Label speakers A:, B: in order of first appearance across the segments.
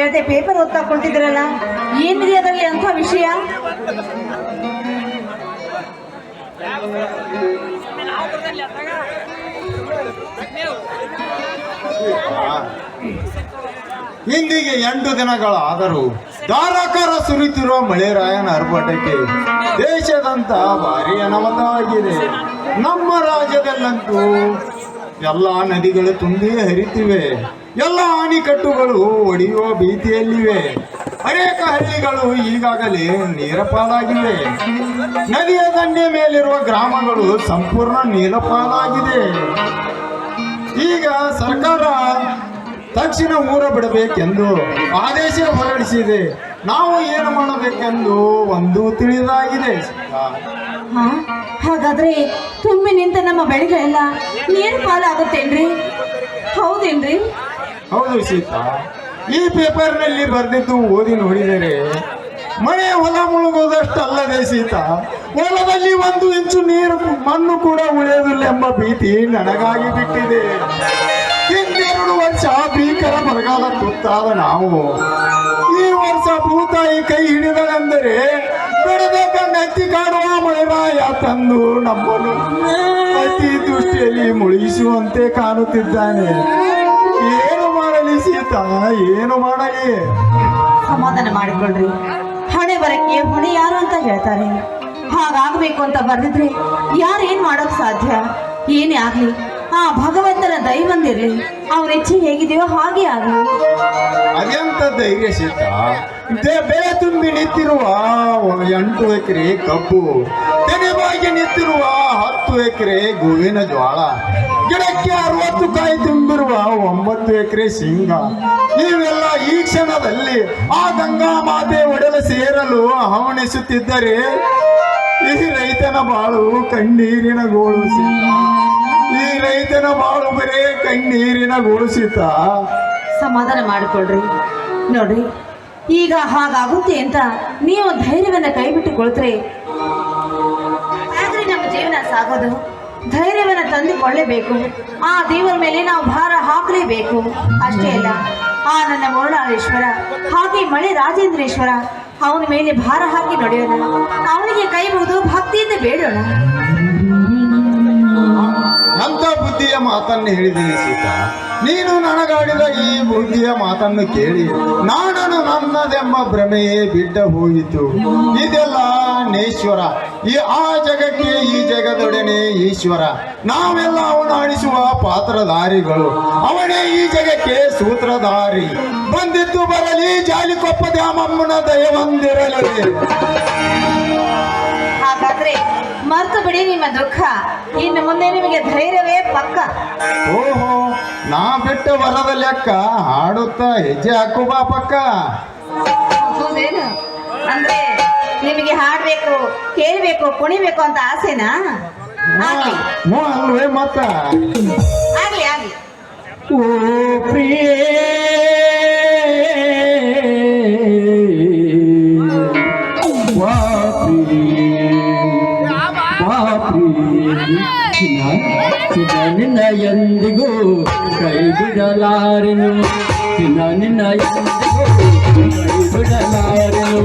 A: ಕೇಳದೆ ಪೇಪರ್ ಓದ್ತಾ ಕುಳಿತಿದ್ರಲ್ಲ ಏನಿದೆ ಅದರಲ್ಲಿ ಅಂತ ವಿಷಯ?
B: ಇಂದಿಗೆ ಎಂಟು ದಿನಗಳಾದರೂ ಧಾರಾಕಾರ ಸುರಿತಿರುವ ಮಳೆರಾಯನ ಅರ್ಭಟಕ್ಕೆ ದೇಶದಂತ ಭಾರಿ ಅನಾಹುತವಾಗಿದೆ ನಮ್ಮ ರಾಜ್ಯದಲ್ಲಂತೂ ಎಲ್ಲ ನದಿಗಳು ತುಂಬಿ ಹರಿತಿವೆ. ಎಲ್ಲ ಅಣೆಕಟ್ಟುಗಳು ಒಡೆಯುವ ಭೀತಿಯಲ್ಲಿವೆ. ಅನೇಕ ಹಳ್ಳಿಗಳು ಈಗಾಗಲೇ ನೀರಪಾಲಾಗಿವೆ. ನದಿಯ ದಂಡೆ ಮೇಲಿರುವ ಗ್ರಾಮಗಳು ಸಂಪೂರ್ಣ ನೀರಪಾಲಾಗಿದೆ. ಈಗ ಸರ್ಕಾರ ತಕ್ಷಣ ಊರ ಬಿಡಬೇಕೆಂದು ಆದೇಶ ಹೊರಡಿಸಿದೆ. ನಾವು ಏನು ಮಾಡಬೇಕೆಂದು ಒಂದು ತಿಳಿದಾಗಿದೆ.
A: ಹಾಗಾದ್ರೆ ತುಂಬಿ ನಿಂತ ನಮ್ಮ ಬೆಳೆಗಳೆಲ್ಲ ನೀರು ಪಾಲಾಗುತ್ತೇನ್ರಿ? ಹೌದೇನ್ರಿ?
B: ಹೌದು ಸೀತಾ, ಈ ಪೇಪರ್ನಲ್ಲಿ ಬರೆದಿದ್ದು ಓದಿ ನೋಡಿದರೆ ಮಳೆ ಹೊಲ ಮುಳುಗೋದಷ್ಟಲ್ಲದೆ ಸೀತಾ, ಹೊಲದಲ್ಲಿ ಒಂದು ಇಂಚು ನೀರು ಮಣ್ಣು ಕೂಡ ಉಳಿಯೋದಿಲ್ಲ ಎಂಬ ಭೀತಿ ನನಗಾಗಿ ಬಿಟ್ಟಿದೆ. ಹಿಂದೆರಡು ವರ್ಷ ಭೀಕರ ಬರಗಾಲ ತುತ್ತಾದ ನಾವು. ಈ ವರ್ಷ ಭೂತಾಯಿ ಕೈ ಹಿಡಿದಳೆಂದರೆ ತಂದು ನಮ್ಮನ್ನು ಅತಿ ದೃಷ್ಟಿಯಲ್ಲಿ ಮುಳುಗಿಸುವಂತೆ ಕಾಣುತ್ತಿದ್ದಾನೆ. ಏನು ಮಾಡಲಿ ಸೀತಾ ಏನು ಮಾಡಲಿ?
A: ಸಮಾಧಾನ ಮಾಡಿಕೊಳ್ಳ್ರಿ ಹಣೆ ಬರಕ್ಕೆ ಹೊಣೆ ಯಾರು ಅಂತ ಹೇಳ್ತಾರೆ. ಹಾಗಾಗಬೇಕು ಅಂತ ಬರೆದಿದ್ರೆ ಯಾರು ಏನ್ ಮಾಡೋಕ್ ಸಾಧ್ಯ? ಏನೇ ಆಗ್ಲಿ ಆ ಭಗವಂತನ ದೈವಂದಿರ್ಲಿ ಅವ್ರ ಇಚ್ಛೆ ಹೇಗಿದೆಯೋ ಹಾಗೆ ಆಗ್ಲಿ.
B: ಅದೆಂತ ಧೈರ್ಯ ದೆ- ಬೆಳೆ ತುಂಬಿ ನಿಂತಿರುವ ಎಂಟು ಎಕರೆ ಕಬ್ಬು. ತೆನೆಬಾಗಿ ನಿಂತಿರುವ ಹತ್ತು ಎಕರೆ ಗೋವಿನ ಜ್ವಾಳ. ಗಿಡಕ್ಕೆ ಅರವತ್ತು ಕಾಯಿ ತುಂಬಿರುವ ಒಂಬತ್ತು ಎಕರೆ ಶೇಂಗ ನೀವೆಲ್ಲ ಈ ಕ್ಷಣದಲ್ಲಿ ಆ ಗಂಗಾ ಮಾತೆ ಒಡಲ ಸೇರಲು ಹವಣಿಸುತ್ತಿದ್ದರೆ ಈ ರೈತನ ಬಾಳು ಕಣ್ಣೀರಿನ ಗೋಳು ಸೀತಾ ಈ ರೈತನ ಬಾಳು ಬರೇ ಕಣ್ಣೀರಿನ ಗೋಳು ಸೀತಾ.
A: ಸಮಾಧಾನ ಮಾಡಿಕೊಳ್ರಿ. ನೋಡ್ರಿ, ಈಗ ಹಾಗಾಗುತ್ತೆ ಅಂತ ನೀವು ಧೈರ್ಯವನ್ನ ಕೈಬಿಟ್ಟು ಸಾಗೋದು. ಧೈರ್ಯವನ್ನು ತಂದುಕೊಳ್ಳೇಬೇಕು. ಆ ದೇವರ ಮೇಲೆ ನಾವು ಭಾರ ಹಾಕಲೇಬೇಕು. ಅಷ್ಟೇ ಅಲ್ಲ, ಆ ನನ್ನ ಮುರುಳಾಳೇಶ್ವರ, ಹಾಗೆ ಮಳೆ ರಾಜೇಂದ್ರೇಶ್ವರ, ಅವನ ಮೇಲೆ ಭಾರ ಹಾಕಿ ನಡೆಯೋಣ. ಅವನಿಗೆ ಕೈ ಮುಗಿದು ಭಕ್ತಿಯಿಂದ ಬೇಡೋಣ.
B: ಅಂತ ಬುದ್ಧಿಯ ಮಾತನ್ನು ಹೇಳಿದ್ದೀನಿ ಸೀತಾ. ನೀನು ನನಗಾಡಿದ ಈ ಬುದ್ಧಿಯ ಮಾತನ್ನು ಕೇಳಿ ನಾನನು ನನ್ನದೆಂಬ ಭ್ರಮೆಯೇ ಬಿಡ್ಡ ಹೋಯಿತು. ಇದೆಲ್ಲ ನೇಶ್ವರ ಈ ಆ ಜಗಕ್ಕೆ ಈ ಜಗದೊಡನೆ ಈಶ್ವರ. ನಾವೆಲ್ಲ ಅವನು ಆಡಿಸುವ ಪಾತ್ರಧಾರಿಗಳು. ಅವನೇ ಈ ಜಗಕ್ಕೆ ಸೂತ್ರಧಾರಿ. ಬಂದಿದ್ದು ಬರಲಿ ಜಾಲಿಕೊಪ್ಪ ದ್ಯಾಮಮ್ಮನ ದಯವೊಂದಿರಲಿ.
A: ಹಾಗಾದ್ರೆ ಮರ್ತು ಬಿಡಿ ನಿಮ್ಮ ದುಃಖ. ಇನ್ನು ಮುಂದೆ ನಿಮಗೆ ಧೈರ್ಯವೇ ಪಕ್ಕ.
B: ಓಹೋ ನಾ ಬಿಟ್ಟು ಬರದ ಲೆಕ್ಕ ಹಾಡುತ್ತಾ ಹೆಜ್ಜೆ ಹಾಕು ಬಾ ಪಕ್ಕ.
A: ಹೌದೇನು? ಅಂದ್ರೆ ನಿಮಗೆ ಹಾಡ್ಬೇಕು ಕೇಳ್ಬೇಕು ಕುಣಿಬೇಕು ಅಂತ ಆಸೆನಾ? ಆಗ್ಲಿ.
B: ಹ್ಞೂ ಅಲ್ವೇ ಮತ್ತ?
A: ಆಗ್ಲಿ ಆಗ್ಲಿ.
B: ಓ ಪ್ರಿಯೇ.
C: ಚಿನ್ನ ನಿನ್ನ ಎಂದಿಗೂ ಕೈ ಬಿಡಲಾರೆನು ಚಿನ್ನ ನಿನ್ನ ಎಂದಿಗೂ ಕೈ ಬಿಡಲಾರೆನು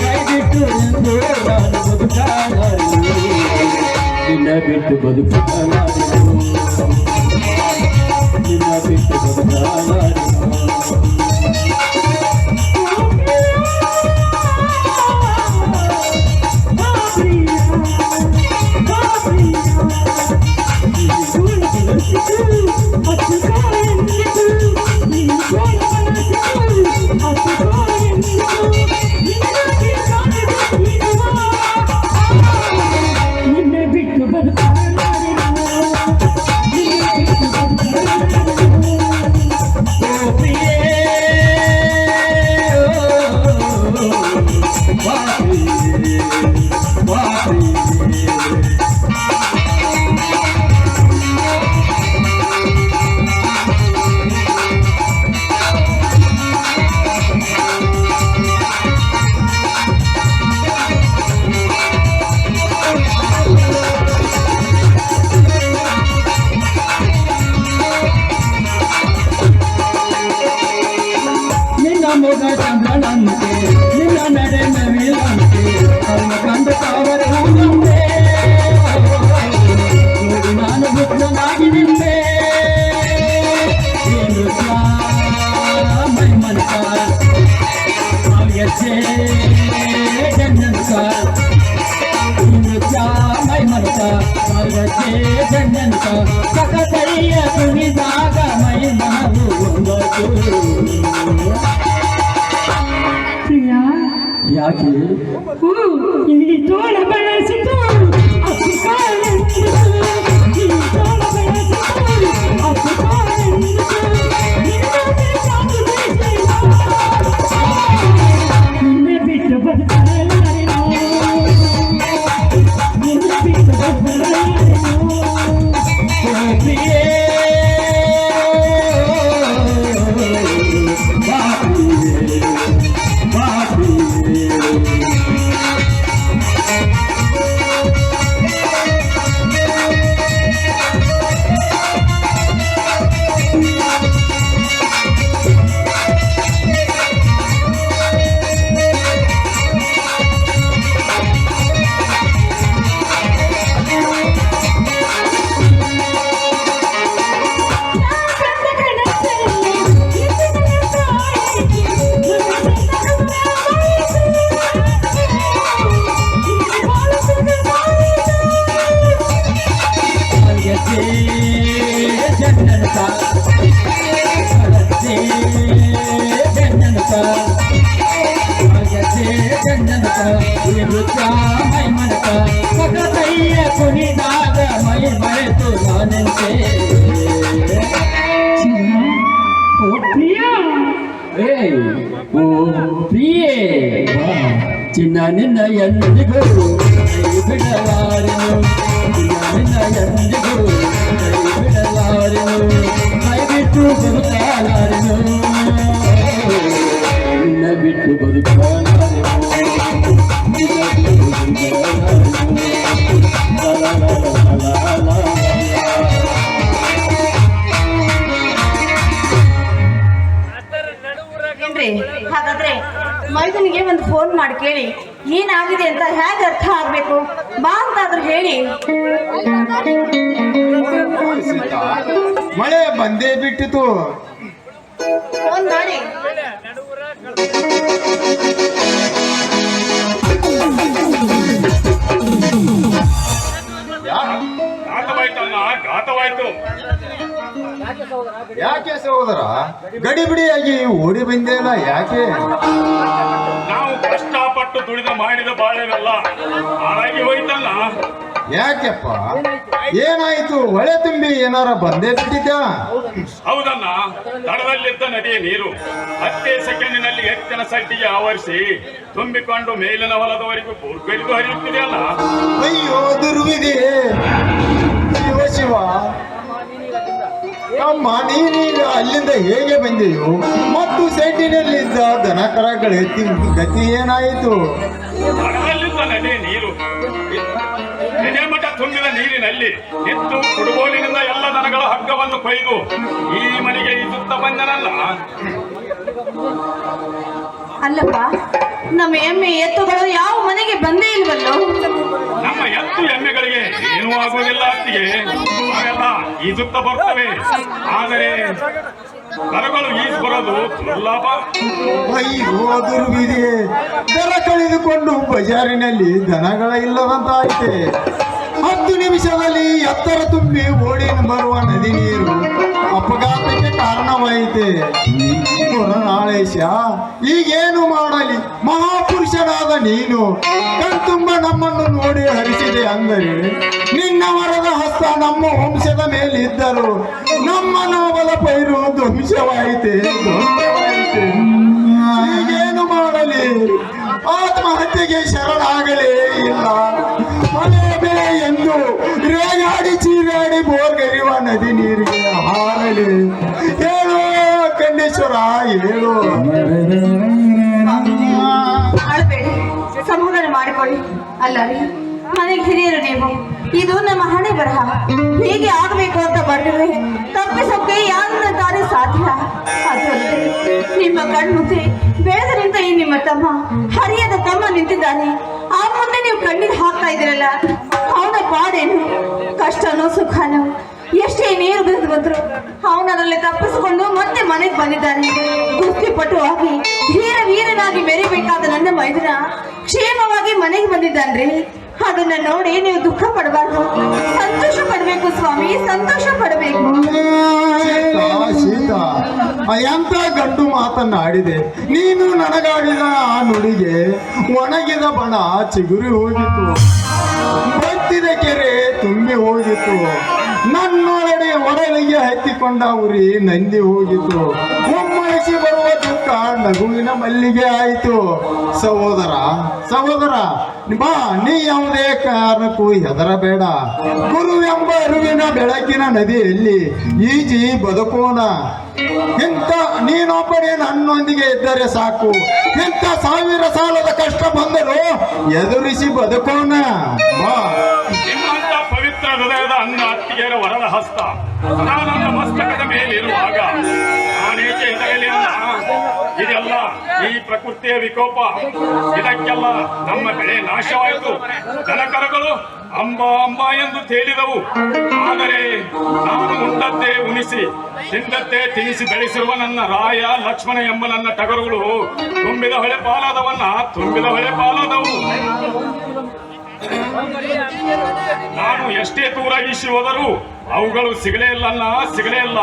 C: ಕೈ ಬಿಟ್ಟು ನಿಂತು ನಾನು ಬದುಕಲಾರೆನು ನಿನ್ನ ಬಿಟ್ಟು ಬದುಕಲಾರೆನು
D: ಬಳಸಿತು ಅಪ್ಪು ಕಾಲೆಂದು ನಿನ್ನದೇ ಸಾಕು ಬಯಸಿಲ್ಲ. ನಿನ್ನೆ ಬಿಟ್ಟು ಬದುಕಲಾರೆನೋ ನಿನ್ನೆ ಬಿಟ್ಟು ಬದುಕಲಾರೆನೋ
C: ನಿನ್ನ ಎಂದಿಗೂ ಕೈ
A: ಮೈದನಿಗೆ ಒಂದು ಫೋನ್ ಮಾಡಿ ಕೇಳಿ ಏನಾಗಿದೆ ಅಂತ ಹೇಗೆ ಅರ್ಥ ಆಗ್ಬೇಕು? ಬಾ ಅಂತಾದ್ರೂ ಹೇಳಿ.
B: ಮಳೆ ಬಂದೇ ಬಿಟ್ಟಿತು.
A: ಫೋನ್ ಮಾಡಿ.
E: ಘಾತವಾಯ್ತು.
B: ಯಾಕೆ ಸಹೋದರ? ಗಡಿಬಿಡಿಯಾಗಿ ಓಡಿ ಬಂದೇನ ಯಾಕೆ?
E: ನಾವು ಕಷ್ಟಪಟ್ಟು ದುಡಿದು ಮಾಡಿದ ಬಾಳೆವೆಲ್ಲ ಹಾಳಾಗಿ ಹೋಯ್ತಲ್ಲ.
B: ಯಾಕೆಪ್ಪ? ಏನಾಯ್ತು? ಹೊಳೆ ತುಂಬಿ ಏನಾರ ಬಂದೇ ಬಿಟ್ಟಿದ್ದ
E: ಹೌದನ್ನ ದಡದಲ್ಲಿದ್ದ ನದಿಯ ನೀರು ಹತ್ತೇ ಸೆಕೆಂಡಿನಲ್ಲಿ ಎತ್ತಿನ ಸಡ್ಡಿಗೆ ಆವರಿಸಿ ತುಂಬಿಕೊಂಡು ಮೇಲಿನ ಹೊಲದವರೆಗೂ ಹರಿಯುತ್ತಿದೆ ಹರಿಯುತ್ತಿದೆಯಲ್ಲ.
B: ಅಯ್ಯೋ ದುರ್ವಿಧಿ ನೀನೀಗ ಅಲ್ಲಿಂದ ಹೇಗೆ ಬಂದೆಯೋ, ಮತ್ತು ಸೆಟ್ಟಿನಲ್ಲಿದ್ದ ದನಕರಗಳ ಗತಿ ಏನಾಯಿತು?
E: ನೀರು. ಮಠ ತುಂಬಿದ ನೀರಿನಲ್ಲಿ ಎತ್ತು ಕುಡುಗೋಲಿನಿಂದ ಎಲ್ಲ ದನಗಳ ಹಗ್ಗವನ್ನು ಕೊಯ್ದು ಈ ಮನೆಗೆ ಈಜುತ್ತ ಬಂದನಲ್ಲ.
A: ಅಲ್ಲಪ್ಪ ನಮ್ಮ ಎಮ್ಮೆ ಎತ್ತುಗಳು ಯಾವ ಮನೆಗೆ ಬಂದೇ ಇಲ್ವಲ್ಲ?
E: ನಮ್ಮ ಎತ್ತು ಎಮ್ಮೆಗಳಿಗೆ ಏನೂ ಆಗುವುದಿಲ್ಲ ಅತ್ತಿಗೆ. ಅವೆಲ್ಲ ಈಜುತ್ತ ಬರ್ತವೆ. ಆದರೆ ದರಗಳು ಈಜು ಬರೋದು ದುರ್ಲಭ
B: ಅಯ್ಯೋ ದುರ್ವಿಧಿ ದರ ಕಳೆದುಕೊಂಡು ಬಜಾರಿನಲ್ಲಿ ದನಗಳ ಇಲ್ಲವಂತಾಯಿತೆ. ಹತ್ತು ನಿಮಿಷದಲ್ಲಿ ಎತ್ತರ ತುಂಬಿ ಓಡಿ ಬರುವ ನದಿ ನೀರು ಅಪಘಾತಕ್ಕೆ ಕಾರಣವಾಯಿತೆ. ನಾಳೇಶ ಈಗೇನು ಮಾಡಲಿ? ಮಹಾಪುರುಷನಾದ ನೀನು, ಕಣ್ತುಂಬ ನಮ್ಮನ್ನು ನೋಡಿ ಹರಿಸಿದೆ ಅಂದರೆ, ನಿನ್ನ ವರದ ಹಸ್ತ ನಮ್ಮ ವಂಶದ ಮೇಲಿದ್ದರು. ನಮ್ಮ ನೋವಲ ಪೈರು ಧ್ವಂಸವಾಯಿತೆ ಈಗೇನು ಮಾಡಲಿ? ಆತ್ಮಹತ್ಯೆಗೆ ಶರಣಾಗಲೇ ಇಲ್ಲ. ಮನೆ ಬೆಳೆ ಎಂದು ರೇಗಾಡಿ ಚೀರಾಡಿ ಬೋರ್ಗರಿವ ನದಿ ನೀರಿಗೆ ಹಾರಲಿ. ಹೇಳು
A: ಅಳಬೇಡಿ ಸಮಾಧಾನ ಮಾಡಿಕೊಳ್ಳಿ. ಅಲ್ಲ ರೀ ಮನೆಗೆ ಹಿರಿಯರು ನೀವು, ಇದು ನಮ್ಮ ಹಣೆ ಬರಹ. ಹೀಗೆ ಆಗಬೇಕು ಅಂತ ಬರೆದ್ರೆ ತಪ್ಪಿಸೋಕೆ ಯಾರನ್ನ ತಾನೇ ಸಾಧ್ಯ? ಅದು ಅಲ್ಲದೆ ನಿಮ್ಮ ಕಣ್ಮುಂದೆ ಬೆಳೆದ ನಿಂತ ಈ ನಿಮ್ಮ ತಮ್ಮ, ಹರಿಯದ ತಮ್ಮ ನಿಂತಿದ್ದಾನೆ. ಆ ಮುಂದೆ ನೀವು ಕಣ್ಣಿಗೆ ಹಾಕ್ತಾ ಇದ್ದೀರಲ್ಲ, ಅವನ ಪಾಡೇನು? ಕಷ್ಟನೋ ಸುಖನೋ? ಎಷ್ಟೇ ನೀರು ಬಿದ್ದು ಬಂದ್ರು ಅವನರಲ್ಲಿ ತಪ್ಪಿಸಿಕೊಂಡು ಮತ್ತೆ ಮನೆಗೆ ಬಂದಿದ್ದಾನೆ ಕುಸ್ತಿ ಪಟುವಾಗಿ ವೀರ ವೀರನಾಗಿ ಮೆರಿಬೇಕಾದ ನನ್ನ ಮೈದನ ಕ್ಷೇಮವಾಗಿ ಮನೆಗೆ ಬಂದಿದ್ದಾನ್ರಿ. ಅದನ್ನ ನೋಡಿ ನೀವು ದುಃಖ ಪಡಬಾರ್ದು. ಸಂತೋಷ ಪಡಬೇಕು ಸ್ವಾಮಿ, ಸಂತೋಷ ಪಡಬೇಕು.
B: ಎಂತ ಗಂಡು ಮಾತನ್ನಾಡಿದೆ. ನೀನು ನನಗಾಡಿದ ಆ ನುಡಿಗೆ ಒಣಗಿದ ಬಣ ಚಿಗುರಿ ಹೋಗಿತ್ತು. ಬತ್ತಿದ ಕೆರೆ ತುಂಬಿ ಹೋಗಿತ್ತು. ನನ್ನೊಳಗೆ ಒಡಲಿಗೆ ಹತ್ತಿಕೊಂಡ ಉರಿ ನಂದಿ ಹೋಗಿತು. ಒಮ್ಮಳಿಸಿ ಬರುವ ದುಃಖ ನಗುವಿನ ಮಲ್ಲಿಗೆ ಆಯಿತು. ಸಹೋದರ ಸಹೋದರ, ಬಾ, ನೀ ಯಾವುದೇ ಕಾರಣಕ್ಕೂ ಹೆದರಬೇಡ. ಎಂಬ ಅರಿವಿನ ಬೆಳಕಿನ ನದಿಯಲ್ಲಿ ಈಜಿ ಬದುಕೋಣ. ಇಂಥ ನೀನೊಬ್ಬನೇ ನನ್ನೊಂದಿಗೆ ಇದ್ದರೆ ಸಾಕು. ಇಂಥ ಸಾವಿರ ಸಾಲದ ಕಷ್ಟ ಬಂದರೂ ಎದುರಿಸಿ ಬದುಕೋಣ. ಬಾ.
E: ಹೃದಯದ ಅನ್ನ ಅತ್ತಿಗೆಯರ ವರದ ಹಸ್ತ. ನನ್ನ ಮಸ್ತಕದ ಮೇಲಿರುವಾಗ ನಾನೇಕೆ ಹೆದರಲಿ ಅನ್ನ ಇದೆಲ್ಲ ಈ ಪ್ರಕೃತಿಯ ವಿಕೋಪ. ಇದಕ್ಕೆಲ್ಲ ನಮ್ಮ ಬೆಳೆ ನಾಶವಾಯಿತು. ದನಕರಗಳು ಅಂಬ ಅಂಬ ಎಂದು ತೇಲಿದವು. ಆದರೆ ನಾನು ಉಂಡದ್ದೇ ಉಣಿಸಿ, ತಿಂದದ್ದೇ ತಿನಿಸಿ ಬೆಳೆಸಿರುವ ನನ್ನ ರಾಯ ಲಕ್ಷ್ಮಣ ಎಂಬ ನನ್ನ ಟಗರುಗಳು ತುಂಬಿದ ಹೊಳೆ ಪಾಲಾದವನ್ನ ತುಂಬಿದ ಹೊಳೆ ಪಾಲಾದವು. ನಾನು ಎಷ್ಟೇ ದೂರ ಈಶಿ ಹೋದರೂ ಅವುಗಳು ಸಿಗಲೇ ಇಲ್ಲನ್ನ ಸಿಗಲೇ ಇಲ್ಲ.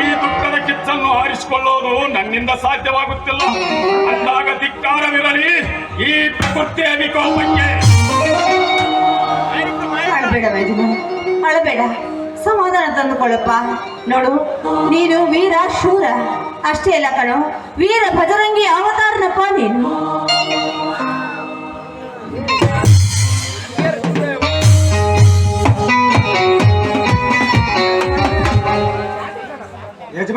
E: ಈ ದುಃಖದ ಕಿಚ್ಚನ್ನು ಆರಿಸಿಕೊಳ್ಳೋದು ನನ್ನಿಂದ ಸಾಧ್ಯವಾಗುತ್ತಿಲ್ಲ. ಅಂದಾಗ ಧಿಕ್ಕಾರವಿರಲಿ, ಈ ಪ್ರಕೃತಿಯ ವಿಕೋಪಕ್ಕೆ
A: ಸಮಾಧಾನ ತಂದುಕೊಳ್ಳಪ್ಪ. ನೋಡು, ನೀನು ವೀರ ಶೂರ. ಅಷ್ಟೇ ಅಲ್ಲ ಕಣೋ, ವೀರ ಭಜರಂಗಿ ಅವತಾರನಪ್ಪ ನೀನು.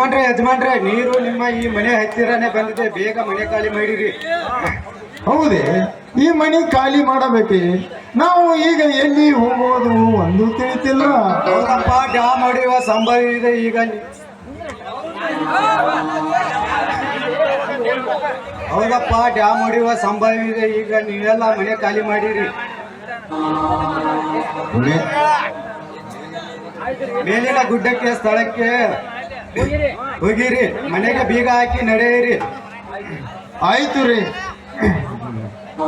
F: ಯಜಮಾನ್ರೆ ಯಜಮಾನ್ರೆ ನೀರು ನಿಮ್ಮ ಈ ಮನೆ ಹತ್ತಿರನೇ ಬಂದಿದೆ. ಬೇಗ ಮನೆ ಖಾಲಿ ಮಾಡಿರಿ.
B: ಹೌದೇ? ಈ ಮನೆ ಖಾಲಿ ಮಾಡಬೇಕೆ? ನಾವು ಈಗ ಎಲ್ಲಿ ಹೋಗೋದು ಒಂದು ತಿಳಿತಿಲ್ಲ.
F: ಹೌದಪ್ಪ ಡ್ಯಾಮ್ ಹೊಡೆಯುವ ಸಂಭವ ಇದೆ ಈಗ. ಹೌದಪ್ಪ ಡ್ಯಾಮ್ ಹೊಡೆಯುವ ಸಂಭವ ಇದೆ ಈಗ. ನೀವೆಲ್ಲ ಮನೆ ಖಾಲಿ ಮಾಡಿರಿ. ಮೇಲಿನ ಗುಡ್ಡಕ್ಕೆ ಸ್ಥಳಕ್ಕೆ ಹೋಗಿರಿ. ಮನೆಗೆ ಬೀಗ ಹಾಕಿ ನಡೆಯಿರಿ.
B: ಆಯ್ತು ರೀ.
A: ಆ